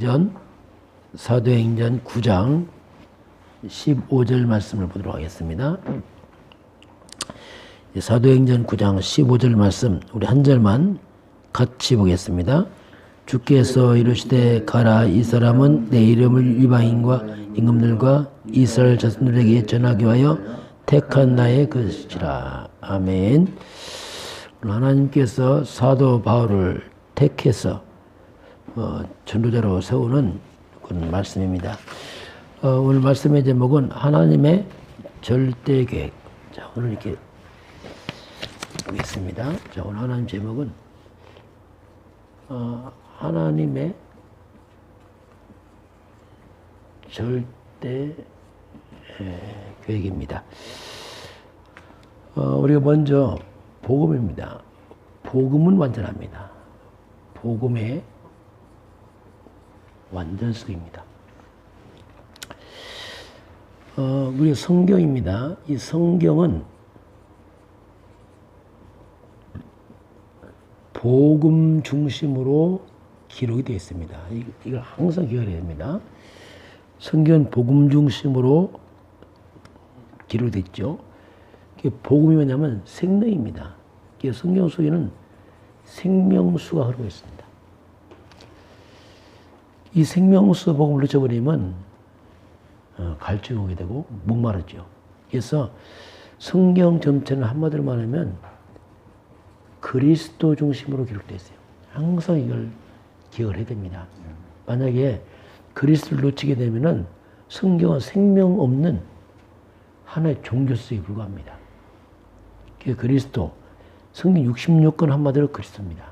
전 사도행전 9장 15절 말씀을 보도록 하겠습니다. 사도행전 9장 15절 말씀 우리 한 절만 같이 보겠습니다. 주께서 이르시되 가라 이 사람은 내 이름을 이방인과 임금들과 이스라엘 자손들에게 전하게 하여 택한 나의 것이라. 아멘. 하나님께서 사도 바울을 택해서 어, 전도자로 세우는 그런 말씀입니다. 어, 오늘 말씀의 제목은 하나님의 절대 계획. 자, 오늘 이렇게 보겠습니다. 자, 오늘 하나님 제목은 어, 하나님의 절대 에, 계획입니다. 어, 우리가 먼저 복음입니다. 복음은 완전합니다. 복음의 완전성입니다. 어, 우리 성경입니다. 이 성경은 복음 중심으로 기록이 되어 있습니다. 이- 이걸 항상 기억해야 됩니다. 성경은 복음 중심으로 기록되어 있죠. 복음이 뭐냐면 생명입니다. 성경 속에는 생명수가 흐르고 있습니다. 이 생명수 복음을 놓쳐버리면 어, 갈증이 오게 되고 목마르죠. 그래서 성경 전체는 한마디로 말하면 그리스도 중심으로 기록되어 있어요. 항상 이걸 기억을 해야 됩니다. 만약에 그리스도를 놓치게 되면은 성경은 생명 없는 하나의 종교성에 불과합니다. 그리스도, 성경 66권 한마디로 그리스도입니다.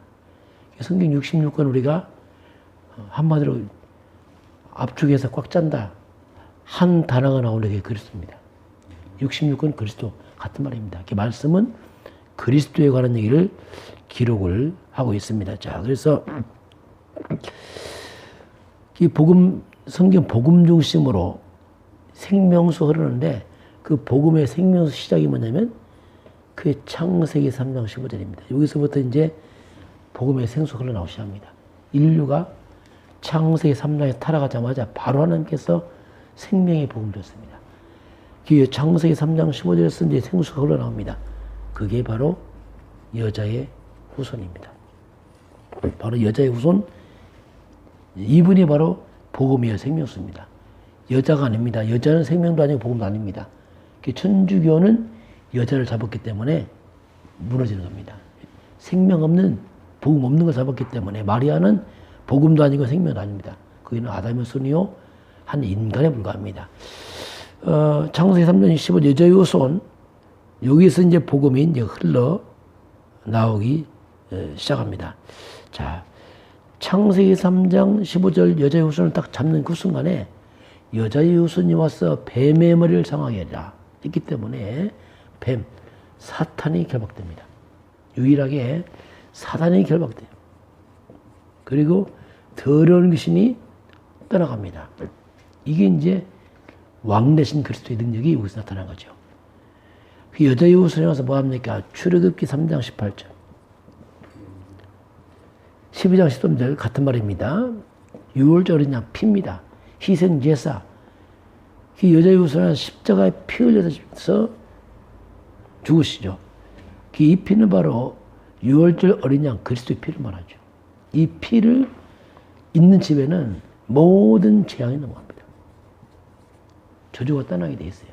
성경 66권 우리가 한마디로 압축해서 꽉 짠다. 한 단어가 나오는 게 그리스도입니다. 66권 그리스도 같은 말입니다. 그 말씀은 그리스도에 관한 얘기를 기록을 하고 있습니다. 자, 그래서 이 복음 성경 복음 중심으로 생명수 흐르는데 그 복음의 생명수 시작이 뭐냐면 그 창세기 3장 15절입니다. 여기서부터 이제 복음의 생수 흘러나오기 시작합니다. 인류가 창세기 3장에 타락하자마자 바로 하나님께서 생명의 복음 줬습니다. 그 창세기 3장 15절에서 이제 생수가 흘러나옵니다. 그게 바로 여자의 후손입니다. 바로 여자의 후손 이분이 바로 복음이요 생명수입니다. 여자가 아닙니다. 여자는 생명도 아니고 복음도 아닙니다. 그 천주교는 여자를 잡았기 때문에 무너지는 겁니다. 생명 없는 복음 없는 걸 잡았기 때문에 마리아는 복음도 아니고 생명도 아닙니다. 그는 아담의 손이요 한 인간에 불과합니다. 어, 창세기 3장 15 여자의 후손 여기서 이제 복음이 이제 흘러 나오기 어, 시작합니다. 자, 창세기 3장 15절 여자의 후손을 딱 잡는 그 순간에 여자의 후손이 와서 뱀의 머리를 상하게 하라 했기 때문에 뱀, 사탄이 결박됩니다. 유일하게 사단이 결박돼요. 그리고 더러운 귀신이 떠나갑니다. 이게 이제 왕 대신 그리스도의 능력이 여기서 나타난 거죠. 그 여자의 후손이 와서 뭐 합니까? 출애굽기 3장 18절. 12장 13절 같은 말입니다. 6월절 어린 양 피입니다. 희생 제사. 그 여자의 후손은 십자가에 피 흘려서 죽으시죠. 그 이 피는 바로 6월절 어린 양 그리스도의 피를 말하죠. 이 피를 있는 집에는 모든 재앙이 넘어갑니다. 저주가 떠나게 돼 있어요.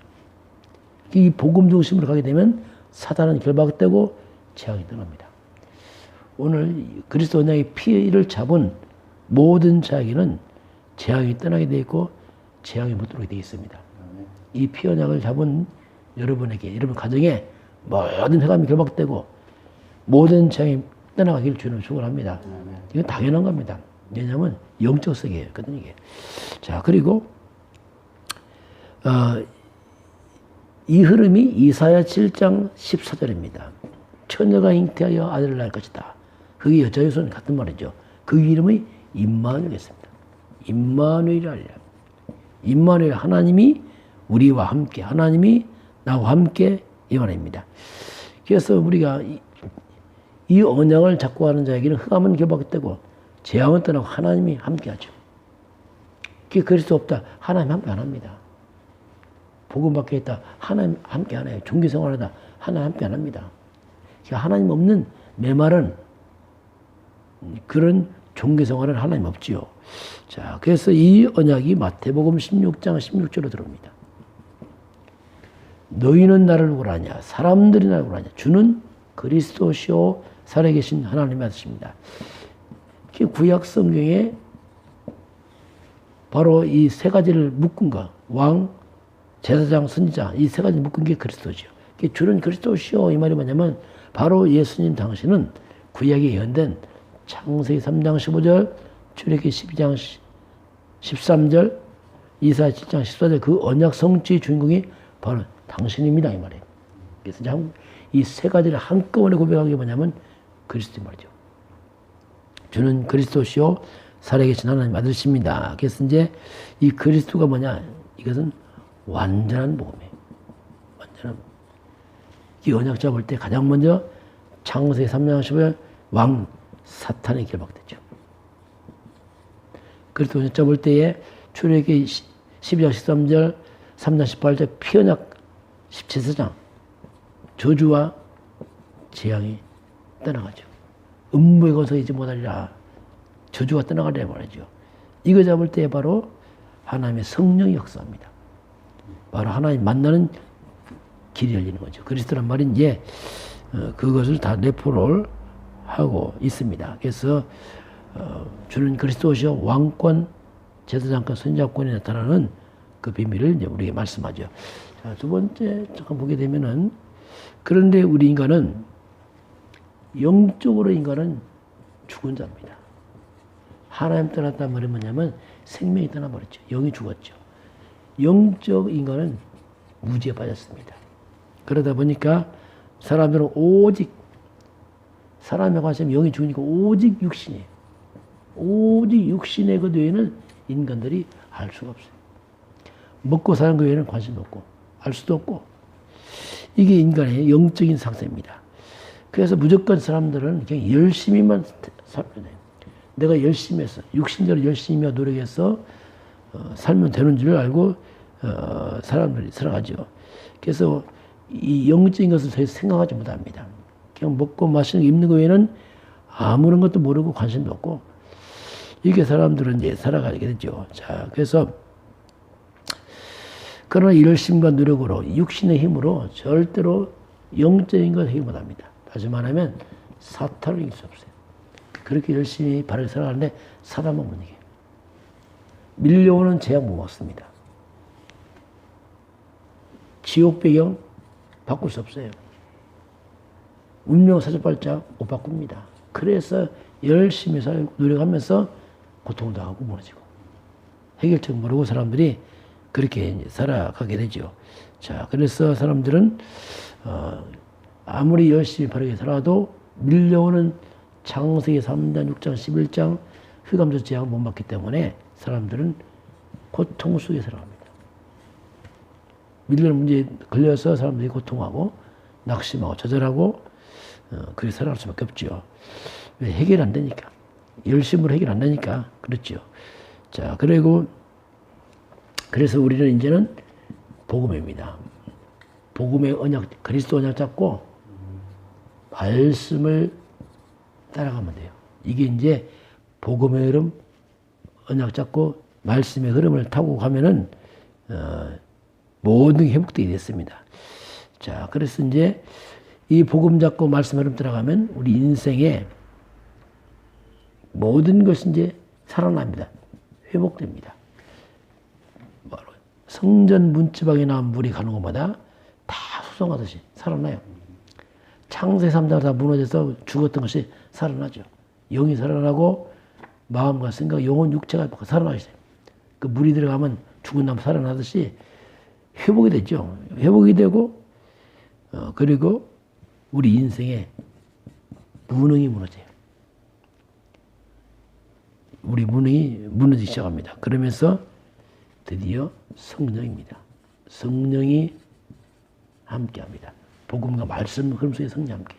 이 복음 중심으로 가게 되면 사단은 결박되고 재앙이 떠납니다. 오늘 그리스도 언약의 피를 잡은 모든 자에게는 재앙이 떠나게 되어 있고 재앙이 못 들어오게 되어 있습니다. 이 피 언약을 잡은 여러분에게 여러분 가정에 모든 회감이 결박되고 모든 재앙이 떠나가기를 주는 축원합니다. 이건 당연한 겁니다. 왜냐하면 영적 세계거든요 이게. 자 그리고 어, 이 흐름이 이사야 7장 14절입니다. 처녀가 잉태하여 아들을 낳을 것이다. 그게 여자의 손 같은 말이죠. 그 이름이 임마누엘이었습니다. 임마누엘이라. 임마누엘 하나님이 우리와 함께 하나님이 나와 함께 이 말입니다. 그래서 우리가 이, 이 언약을 잡고 하는 자에게는 흑암은 결박되고 재앙은 떠나고 하나님이 함께하죠. 그게 그리스도 없다. 하나님 함께 안 합니다. 복음 밖에 있다. 하나님 함께 안 해요. 종교 생활하다. 하나님 함께 안 합니다. 그러니까 하나님 없는 메말은 그런 종교 생활은 하나님 없지요. 자, 그래서 이 언약이 마태복음 16장 16절로 들어옵니다. 너희는 나를 구하냐 사람들이 나를 구하냐 주는 그리스도시오 살아계신 하나님의 말씀입니다. 구약 성경에 바로 이 세 가지를 묶은 거, 왕, 제사장, 선지자, 이 세 가지 묶은 게 그리스도죠. 주는 그리스도시오 이 말이 뭐냐면 바로 예수님 당신은 구약에 예언된 창세기 3장 15절, 출애기 12장 13절, 이사 7장 14절 그 언약 성취의 주인공이 바로 당신입니다 이 말이에요. 그래서 이세 가지를 한꺼번에 고백한 게 뭐냐면 그리스도 말이죠. 주는 그리스도시요 살아계신 하나님 아들십니다. 그래서 이제 이 그리스도가 뭐냐? 이것은 완전한 복음이에요. 완전한 이 언약 잡을 때 가장 먼저 창세 3장 15절 왕 사탄에 결박됐죠. 그리스도 언약 잡을 때에 출애기 12장 13절 3장 18절 피언약 17서장 저주와 재앙이 떠나가죠. 음부에 거서 이지 못하리라. 저주가 떠나가려 말이죠. 이거 잡을 때 바로 하나님의 성령이 역사합니다. 바로 하나님 만나는 길이 열리는 거죠. 그리스도란 말은 이제 어, 그것을 다 내포를 하고 있습니다. 그래서 어, 주는 그리스도시요 왕권, 제사장권, 선자권이 나타나는 그 비밀을 이제 우리에게 말씀하죠. 자, 두 번째 잠깐 보게 되면은 그런데 우리 인간은 영적으로 인간은 죽은 자입니다. 하나님 떠났단 말이 뭐냐면 생명이 떠나버렸죠. 영이 죽었죠. 영적 인간은 무지에 빠졌습니다. 그러다 보니까 사람들은 오직 사람에 관심 영이 죽으니까 오직 육신이에요. 오직 육신의 그 외에는 인간들이 알 수가 없어요. 먹고 사는 그 외에는 관심 없고 알 수도 없고 이게 인간의 영적인 상태입니다. 그래서 무조건 사람들은 그냥 열심히만 살면 돼요. 내가 열심히 해서 육신대로 열심히 노력해서 어, 살면 되는 줄 알고 어, 사람들이 살아가죠. 그래서 이 영적인 것을 더 생각하지 못합니다. 그냥 먹고 마시는 입는 거 외에는 아무런 것도 모르고 관심도 없고 이게 사람들은 이제 살아가게 되죠. 자, 그래서 그러나 열심과 노력으로 육신의 힘으로 절대로 영적인 것을 해결 못합니다. 다시 말하면 사탄을 이길 수 없어요. 그렇게 열심히 바르게 살아가는데 사람은 못 이겨요. 밀려오는 재앙 못 먹습니다. 지옥 배경 바꿀 수 없어요. 운명 사주발짝 못 바꿉니다. 그래서 열심히 살 노력하면서 고통도 하고 무너지고 해결책 모르고 사람들이 그렇게 살아가게 되죠. 자, 그래서 사람들은 어, 아무리 열심히 바르게 살아도 밀려오는 창세기 3장, 6장, 11장 흑암적 재앙을 못 맞기 때문에 사람들은 고통 속에 살아갑니다. 밀려는 문제에 걸려서 사람들이 고통하고 낙심하고 좌절하고 어, 그렇게 살아갈 수밖에. 왜 해결 안 되니까. 열심으로 해결 안 되니까 그렇죠. 자, 그리고 그래서 우리는 이제는 복음입니다. 복음의 언약, 그리스도 언약 잡고 말씀을 따라가면 돼요. 이게 이제 복음의 흐름, 언약 잡고 말씀의 흐름을 타고 가면은 어, 모든 게 회복되게 됐습니다. 자, 그래서 이제 이 복음 잡고 말씀 흐름 따라가면 우리 인생에 모든 것이 이제 살아납니다. 회복됩니다. 성전 문지방에 나온 물이 가는 곳마다 다 수송하듯이 살아나요. 창세 3장 다 무너져서 죽었던 것이 살아나죠. 영이 살아나고 마음과 생각, 영혼, 육체가 살아나죠. 그 물이 들어가면 죽은 나무 살아나듯이 회복이 되죠. 회복이 되고 어, 그리고 우리 인생에 무능이 무너져요. 우리 무능이 무너지기 시작합니다. 그러면서 드디어 성령입니다. 성령이 함께합니다. 복음과 말씀 흐름 속에 성령 함께.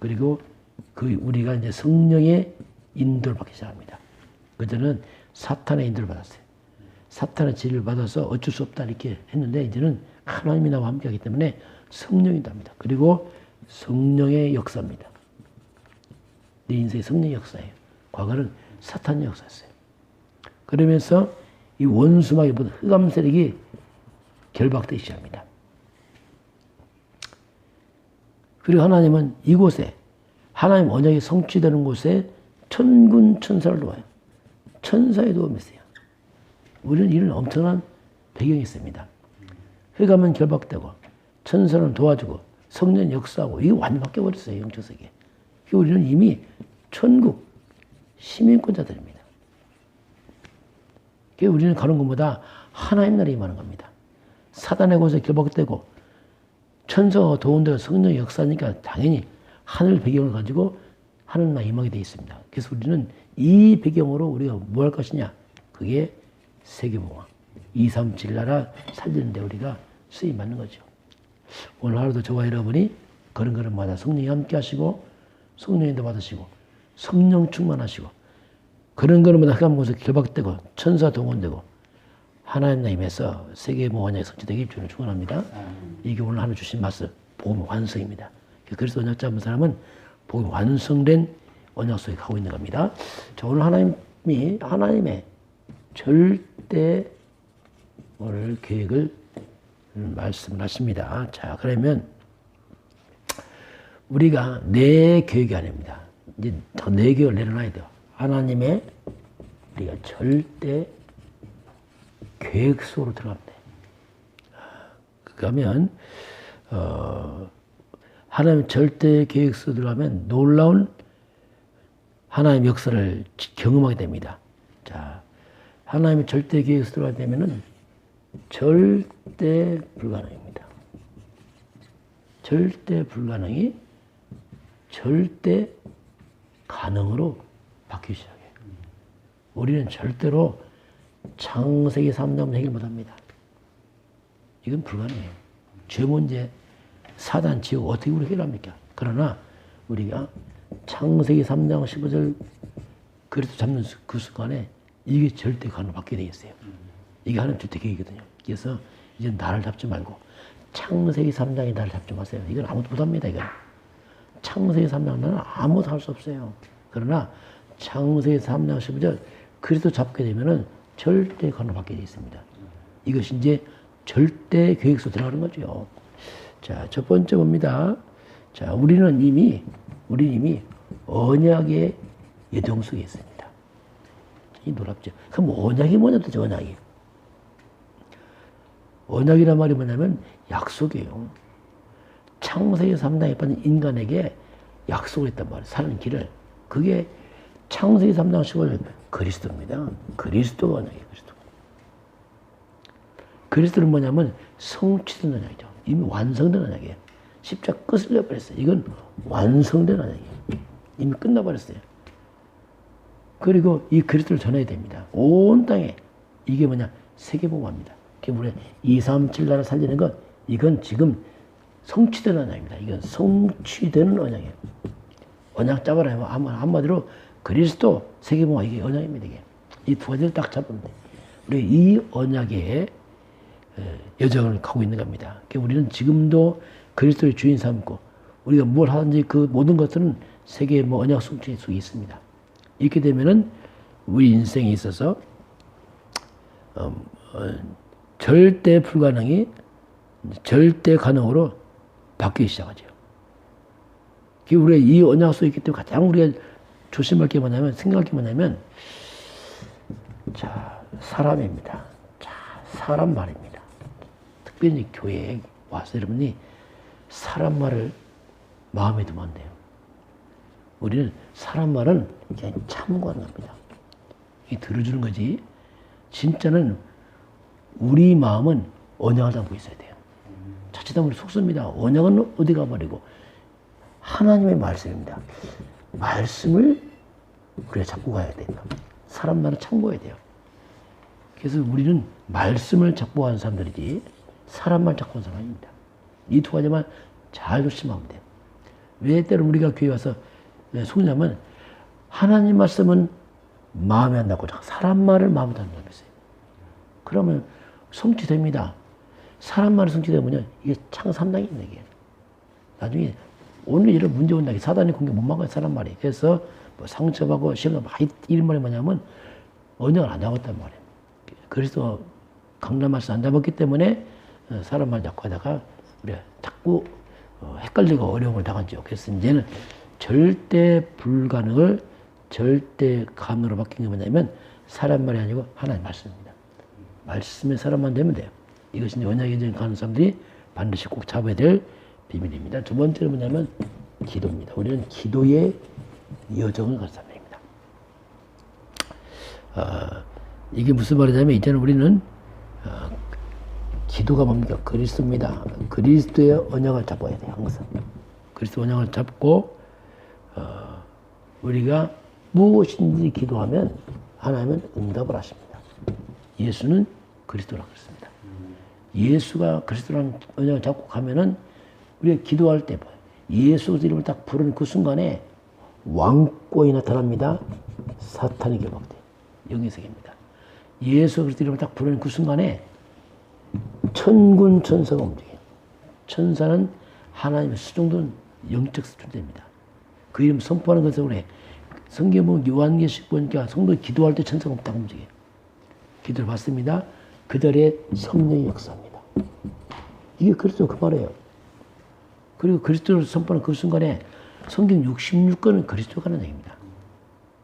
그리고 그 우리가 이제 성령의 인도를 받기 시작합니다. 그전은 사탄의 인도를 받았어요. 사탄의 지를 받아서 어쩔 수 없다 이렇게 했는데 이제는 하나님이 나와 함께하기 때문에 성령이 답니다. 그리고 성령의 역사입니다. 내 인생의 성령의 역사예요. 과거는 사탄의 역사였어요. 그러면서 이 원수막에 보던 흑암 세력이 결박되기 시작합니다. 그리고 하나님은 이곳에 하나님 언약이 성취되는 곳에 천군 천사를 놓아요. 천사의 도움이 있어요. 우리는 이런 엄청난 배경이 있습니다. 흑암은 결박되고 천사는 도와주고 성령 역사하고 이게 완전 바뀌어버렸어요. 영적 세계. 우리는 이미 천국 시민권자들입니다. 우리는 가는 것보다 하나님 나라에 임하는 겁니다. 사단의 곳에 결박되고 천사가 도운데 성령 역사니까 당연히 하늘 배경을 가지고 하늘 나라 임하게 되어 있습니다. 그래서 우리는 이 배경으로 우리가 뭐 할 것이냐? 그게 세계봉화. 237 나라 살리는데 우리가 쓰임 받는 거죠. 오늘 하루도 저와 여러분이 걸음걸음마다 성령이 함께 하시고 성령인도 받으시고 성령 충만하시고 그런 걸음마다 흑암 곳에 결박되고 천사 동원되고 하나님 나임에서 세계 모원의 성취되기 주를 축원합니다. 이게 오늘 하나 주신 말씀 복음 완성입니다. 그래서 언약 잡은 사람은 복음 완성된 언약 속에 가고 있는 겁니다. 자, 오늘 하나님이 하나님의 절대 오늘 계획을 말씀을 하십니다. 자, 그러면 우리가 내 계획이 아닙니다. 이제 더내 계획을 내려놔야 돼요. 하나님의 우리가 절대 계획 속으로 들어갑니다. 그러면 어, 하나님 절대 계획 속으로 들어가면 놀라운 하나님 역사를 경험하게 됩니다. 자, 하나님의 절대 계획 속으로 들어가게 되면은 절대 불가능입니다. 절대 불가능이 절대 가능으로 바뀌기 시작해요. 우리는 절대로 창세기 3장 해결 못합니다. 이건 불가능해요. 죄 문제, 사단, 지옥 어떻게 우리 해결합니까? 그러나 우리가 창세기 3장 15절 그리스도 잡는 그 순간에 이게 절대 가능으로 바뀌게 되어 있어요. 이게 하나님 주택이거든요. 그래서 이제 나를 잡지 말고 창세기 3장에 나를 잡지 마세요. 이건 아무도 못합니다. 이건 창세기 3장 나는 아무도 할 수 없어요. 그러나 창세기 3장 15절 그리스도 잡게 되면은 절대 간호받게 되어 있습니다. 이것이 이제 절대 계획서 들어가는 거죠. 자, 첫 번째 봅니다. 자, 우리는 이미, 우리 이미 언약의 예정 속에 있습니다. 이 놀랍죠. 그럼 언약이 뭐냐 도대체 언약이. 언약이란 말이 뭐냐면 약속이에요. 창세기 3장에 빠진 인간에게 약속을 했단 말이에요. 사는 길을. 그게 창세기 3장 15절 그리스도입니다. 그리스도가 언약이에요. 그리스도. 그리스도는 뭐냐면 성취된 언약이죠. 이미 완성된 언약이에요. 십자 끝을 내버렸어요. 이건 완성된 언약이에요. 이미 끝나버렸어요. 그리고 이 그리스도를 전해야 됩니다. 온 땅에 이게 뭐냐 세계복음입니다. 우리 237 나라 살리는 것 이건 지금 성취된 언약입니다. 이건 성취되는 언약이에요. 언약 잡아라 한마디로 그리스도 세계복음 이게 언약입니다. 이게 이 두 가지를 딱 잡으면 돼. 우리 이 언약의 여정을 가고 있는 겁니다. 우리는 지금도 그리스도의 주인 삼고 우리가 뭘 하든지 그 모든 것들은 세계의 뭐 언약 성취 속에 있습니다. 이렇게 되면은 우리 인생에 있어서 어, 어, 절대 불가능이 절대 가능으로 바뀌기 시작하죠. 우리가 이 언약 속에 있기 때문에 가장 우리가 조심할 게 뭐냐면 생각할 게 뭐냐면 자 사람입니다. 자 사람 말입니다. 특별히 교회에 와서 여러분이 사람 말을 마음에 두면 안 돼요. 우리는 사람 말은 그냥 참고하는 겁니다. 이 들어주는 거지. 진짜는 우리 마음은 언약을 담고 있어야 돼요. 자칫하면 속습니다. 언약은 어디 가버리고 하나님의 말씀입니다. 말씀을 우리가 잡고 가야 된다. 사람 말을 참고해야 돼요. 그래서 우리는 말씀을 잡고 가는 사람들이지 사람만 잡고 가는 사람입니다. 이 두 가지만 잘 조심하면 돼요. 왜 때로 우리가 교회 와서 속냐면 하나님 말씀은 마음에 안 닿고 사람 말을 마음에 닿는 사람이 있어요. 그러면 성취됩니다. 사람만이 성취되면요, 이게 창삼당이 있는 게. 나중에 오늘 이런 문제 온다. 사단이 공격 못 막아요, 사람 말이. 그래서 뭐 상처받고 시험 막 이런 말이 뭐냐면 언약을 안 잡았단 말이에요. 그래서 강남에서 안 잡았기 때문에 어, 사람 말 잡고 하다가 우리가 자꾸 어, 헷갈리고 어려움을 당하죠. 그래서 이제는 절대 불가능을 절대 가능으로 바뀐 게 뭐냐면 사람 말이 아니고 하나님 말씀입니다. 말씀에 사람만 되면 돼요. 이것이 전 가는 사람들이 반드시 꼭 잡아야 될 비밀입니다. 두 번째는 뭐냐면 기도입니다. 우리는 기도의 여정을 갈 사람입니다. 아, 이게 무슨 말이냐면 이제는 우리는 아, 기도가 뭡니까? 그리스도입니다. 그리스도의 언약을 잡아야 돼요. 항상. 그리스도 언약을 잡고 어, 우리가 무엇인지 기도하면 하나님은 응답을 하십니다. 예수는 그리스도라고 그랬습니다. 예수가 그리스도라는 언약을 잡고 가면은 우리가 기도할 때 봐요. 예수 이름을 딱 부르는 그 순간에 왕권이 나타납니다. 사탄이 결박돼. 영의 세계입니다. 예수 그리스도 이름을 딱 부르는 그 순간에 천군 천사가 움직여요. 천사는 하나님의 수종된 영적 수준입니다. 그 이름 선포하는 것을 우리 성경 보면 요한계시록 보니까 성도 기도할 때 천사가 딱 움직여요. 기도를 받습니다. 그들의 성령의 역사입니다. 이게 그리스도 그 말이에요. 그리고 그리스도를 선포하는 그 순간에 성경 66권은 그리스도가 하는 얘기입니다.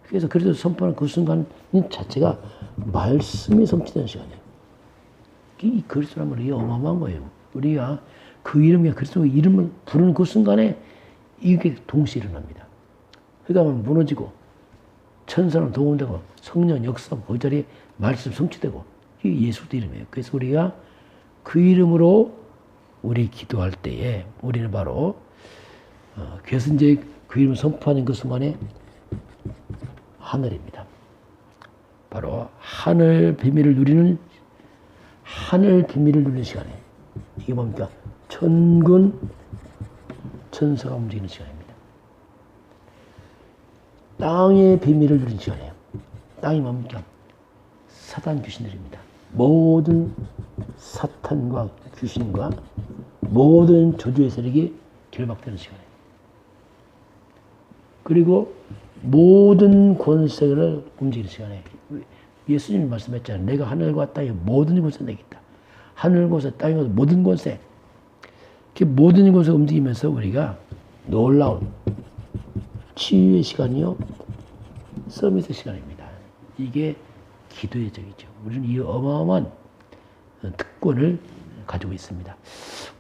그래서 그리스도 선포하는 그 순간 자체가 말씀이 성취되는 시간이에요. 이 그리스도란 말이 어마어마한 거예요. 우리가 그 이름이 그리스도 이름을 부르는 그 순간에 이게 동시에 일어납니다. 흑암은 무너지고 천사는 동원되고 성령 역사 그 자리에 말씀 성취되고 이게 예수도 이름이에요. 그래서 우리가 그 이름으로 우리 기도할 때에 우리는 바로 어, 그래서 이제 그 이름을 선포하는 그 순간에 하늘입니다. 바로 하늘 비밀을 누리는 하늘 비밀을 누리는 시간에 이게 뭡니까? 천군 천사가 움직이는 시간입니다. 땅의 비밀을 누리는 시간이에요. 땅이 뭡니까? 사단 귀신들입니다. 모든 사탄과 귀신과 모든 저주의 세력이 결박되는 시간이에요. 그리고 모든 권세를 움직이는 시간에 예수님이 말씀했잖아요. 내가 하늘과 땅의 모든 권세 내겠다. 하늘 권세, 땅의 모든 권세. 그 모든 권세 움직이면서 우리가 놀라운 치유의 시간이요. 서밋의 시간입니다. 이게 기도의 적이죠. 우리는 이 어마어마한 특권을 가지고 있습니다.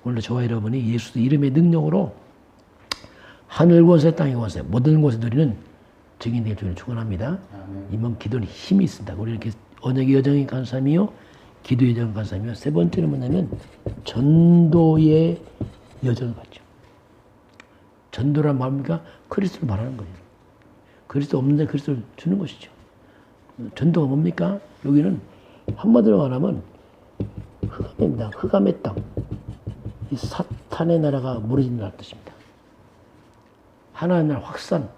오늘 저와 여러분이 예수 이름의 능력으로 하늘 권세, 땅의 권세, 모든 권세 누리는 증인 될 줄을 축원합니다. 이만 기도는 힘이 있습니다. 우리는 이렇게 언약의 여정이 간 사람이요, 기도의 여정을 간 사람이요. 세 번째는 뭐냐면 전도의 여정을 갔죠. 전도란 말입니까? 그리스도를 말하는 거예요. 그리스도 없는데 그리스도를 주는 것이죠. 전도가 뭡니까? 여기는 한마디로 말하면 흑암입니다. 흑암의 땅. 이 사탄의 나라가 무너진다는 뜻입니다. 하나의 나라 확산.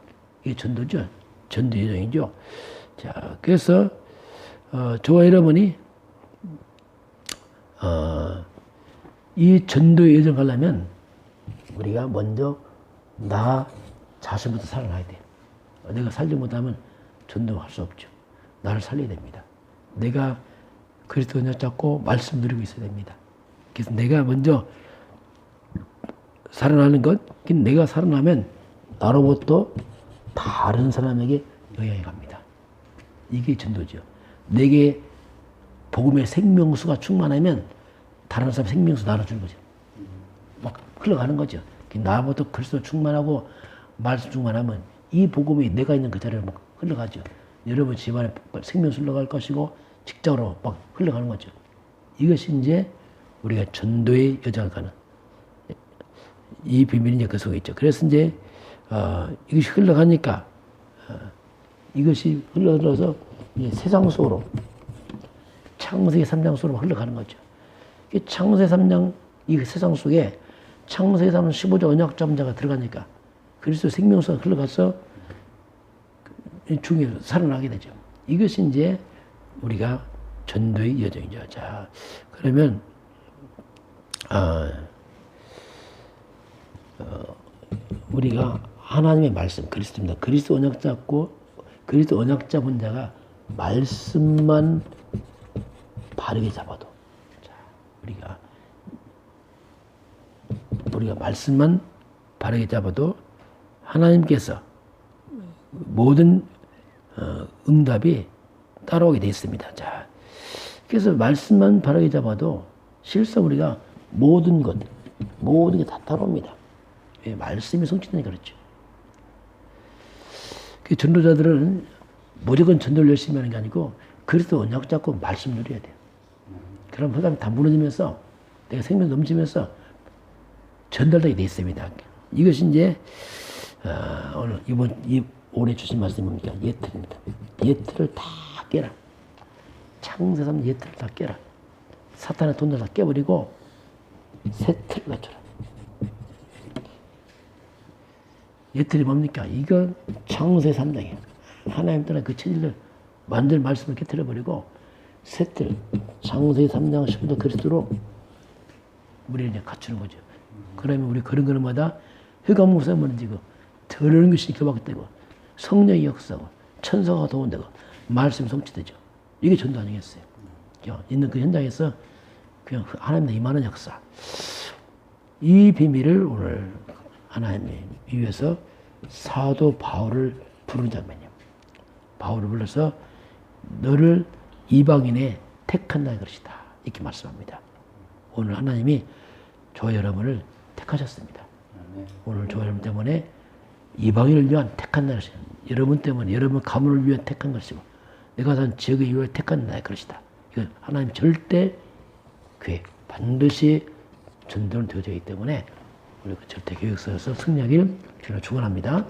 이게 전도죠. 전도 여정이죠. 자, 그래서, 어, 저와 여러분이, 어, 이 전도 여정 가려면 우리가 먼저 나 자신부터 살아나야 돼요. 내가 살지 못하면 전도할 수 없죠. 나를 살려야 됩니다. 내가 그리스도 녀 잡고 말씀 누리고 있어야 됩니다. 그래서 내가 먼저 살아나는 것, 내가 살아나면 나로부터 다른 사람에게 영향이 갑니다. 이게 전도죠. 내게 복음의 생명수가 충만하면 다른 사람 생명수 나눠주는 거죠. 막 흘러가는 거죠. 나부터 그리스도 충만하고 말씀 충만하면 이 복음이 내가 있는 그 자리로 막 흘러가죠. 여러분 집안에 생명수 흘러갈 것이고 직장으로 막 흘러가는 거죠. 이것이 이제 우리가 전도의 여정을 가는 이 비밀이 이제 그 속에 있죠. 그래서 이제 어, 이것이 흘러가니까 어, 이것이 흘러들어서 세상 속으로 창세기 3장 속으로 흘러가는 거죠. 이 창세기 3장 이 세상 속에 창세기 3장 15조 언약 잡자가 들어가니까 그리스도 생명수가 흘러가서 중에 살아나게 되죠. 이것이 이제 우리가 전도의 여정이죠. 자, 그러면 아, 어, 우리가 하나님의 말씀 그리스도입니다. 그리스도 언약 잡고 그리스도 언약 잡은 자가 말씀만 바르게 잡아도 자, 우리가 우리가 말씀만 바르게 잡아도 하나님께서 모든 어, 응답이 따라오게 되어 있습니다. 자, 그래서 말씀만 바르게 잡아도 실상 우리가 모든 것, 모든 게 다 따라옵니다. 예, 말씀이 성취되니까 그렇죠. 그 전도자들은 무조건 전도를 열심히 하는 게 아니고 그리스도 언약 잡고 말씀 누려야 돼요. 그럼 흑암이 다 무너지면서 내가 생명 넘치면서 전달되게 돼 있습니다. 이것이 이제 어, 오늘 이번 이 올해 주신 말씀이 뭡니까? 예틀입니다. 예틀을 다 깨라. 창세삼 예틀을 다 깨라. 사탄의 돈을 다 깨버리고 새 틀을 갖춰라. 예틀이 뭡니까? 이거 창세 3장이에요. 하나님 떠나 그 체질을 만들 말씀을 깨뜨려버리고 새 틀, 창세 3장 10도 그리스도로 우리를 이제 갖추는 거죠. 그러면 우리 그런 거는마다 흑암 무사 무너지고 더러운 것이 교박되고 성령이 역사하고 천사가 도운되고 말씀이 성취되죠. 이게 전도 아니겠어요. 그냥 있는 그 현장에서 그냥 하나님의 임하는 역사. 이 비밀을 오늘 하나님 위해서 사도 바울을 부르는 장면이에요. 바울을 불러서 너를 이방인의 택한 날 것이다. 이렇게 말씀합니다. 오늘 하나님이 저 여러분을 택하셨습니다. 오늘 저 여러분 때문에 이방인을 위한 택한 날이죠. 여러분 때문에 여러분 가문을 위한 택한 것이고 내가 산 지역을 위해 택한 날 것이다. 이거 하나님 절대 계획 반드시 전도는 되어져 있기 때문에 우리 그 절대 계획서에서 승리하길 주로 축원합니다.